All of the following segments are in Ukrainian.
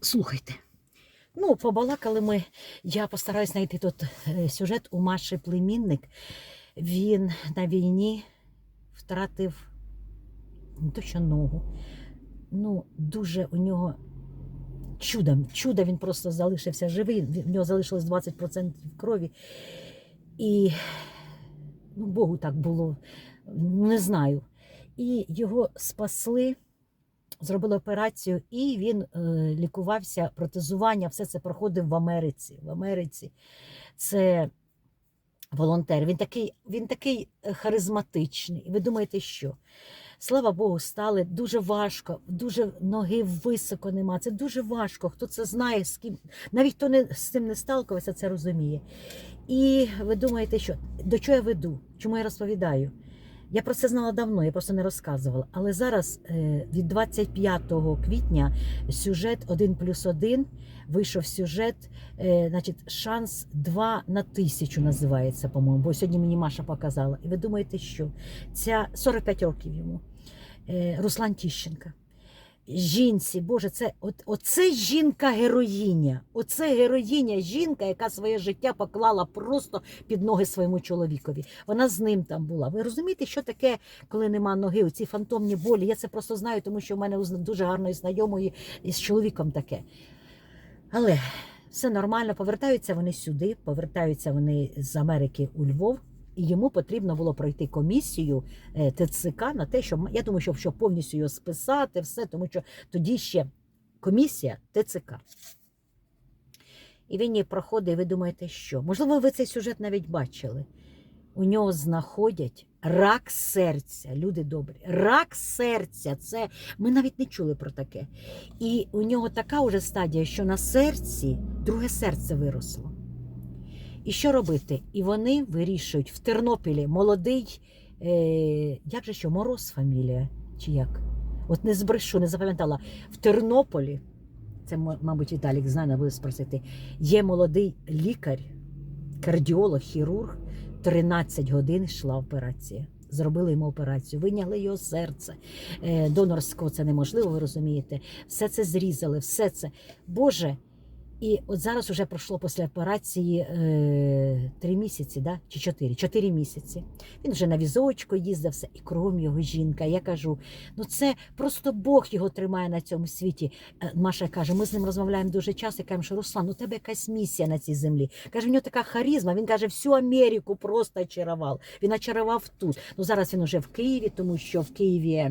Слухайте. Ну, побалакали ми. Я постараюсь знайти тут е, сюжет у Маші племінник. Він на війні втратив не ногу. Ну, дуже у нього чудом, чудо він просто залишився живий. В нього залишилось 20% крові. І ну, Богу так було, не знаю. І його спасли, зробили операцію, і він е, лікувався, протезування, все це проходив в Америці. В Америці це волонтер. Він такий, він такий е, харизматичний. І ви думаєте, що? Слава Богу, стали дуже важко, дуже ноги високо нема. Це дуже важко. Хто це знає, з ким навіть хто не з цим не сталкувався, це розуміє. І ви думаєте, що до чого я веду? Чому я розповідаю? Я про це знала давно, я просто не розказувала. Але зараз е, від 25 квітня сюжет 1 плюс 1 вийшов сюжет, е, значить, шанс 2 на тисячу називається, по-моєму, бо сьогодні мені Маша показала. І ви думаєте, що ця 45 років йому. Е, Руслан Тіщенка. Жінці, Боже, це от, оце жінка-героїня. Оце героїня жінка, яка своє життя поклала просто під ноги своєму чоловікові. Вона з ним там була. Ви розумієте, що таке, коли нема ноги? Оці фантомні болі. Я це просто знаю, тому що в мене дуже гарної знайомої з чоловіком таке. Але все нормально, повертаються вони сюди, повертаються вони з Америки у Львов. І йому потрібно було пройти комісію е, ТЦК на те, що я думаю, що щоб повністю його списати, все, тому що тоді ще комісія ТЦК. І він її проходить, і ви думаєте, що? Можливо, ви цей сюжет навіть бачили. У нього знаходять рак серця. Люди добрі. Рак серця. Це ми навіть не чули про таке. І у нього така вже стадія, що на серці друге серце виросло. І що робити? І вони вирішують в Тернопілі молодий, е, як же що, Мороз фамілія? Чи як? От не збрешу, не запам'ятала. В Тернополі, це, мабуть, Віталік знає, не буде спросити, є молодий лікар, кардіолог, хірург, 13 годин йшла операція. Зробили йому операцію, виняли його серце. Донорського це неможливо, ви розумієте. Все це зрізали, все це. Боже, і от зараз вже пройшло після операції е, три місяці, да? чи чотири? Чотири місяці. Він вже на візочку їздив, все, і кругом його жінка. Я кажу: ну це просто Бог його тримає на цьому світі. Е, Маша каже, ми з ним розмовляємо дуже часто і кажемо, що Руслан, у тебе якась місія на цій землі. Каже, в нього така харизма. Він каже, всю Америку просто очарував. Він очарував тут. Ну зараз він уже в Києві, тому що в Києві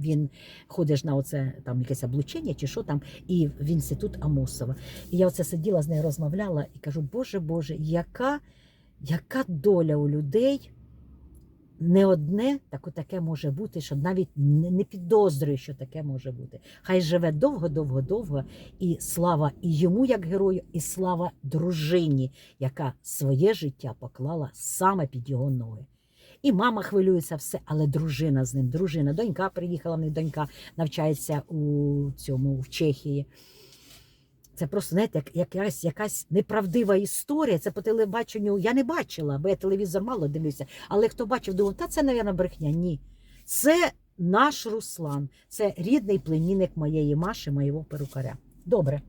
він ходиш на оце там якесь облучення чи що там, і в інститут Амосова. І я оце сиділа з нею, розмовляла і кажу: Боже Боже, яка, яка доля у людей? Не одне так таке може бути, що навіть не підозрює, що таке може бути. Хай живе довго, довго, довго, і слава і йому, як герою, і слава дружині, яка своє життя поклала саме під його ноги. І мама хвилюється все, але дружина з ним, дружина, донька приїхала, в донька навчається у цьому в Чехії. Це просто, знаєте, як, якась, якась неправдива історія. Це по телебаченню я не бачила, бо я телевізор мало дивлюся. Але хто бачив, думав, та це, мабуть, брехня. Ні. Це наш Руслан, це рідний племінник моєї Маші, моєго перукаря. Добре.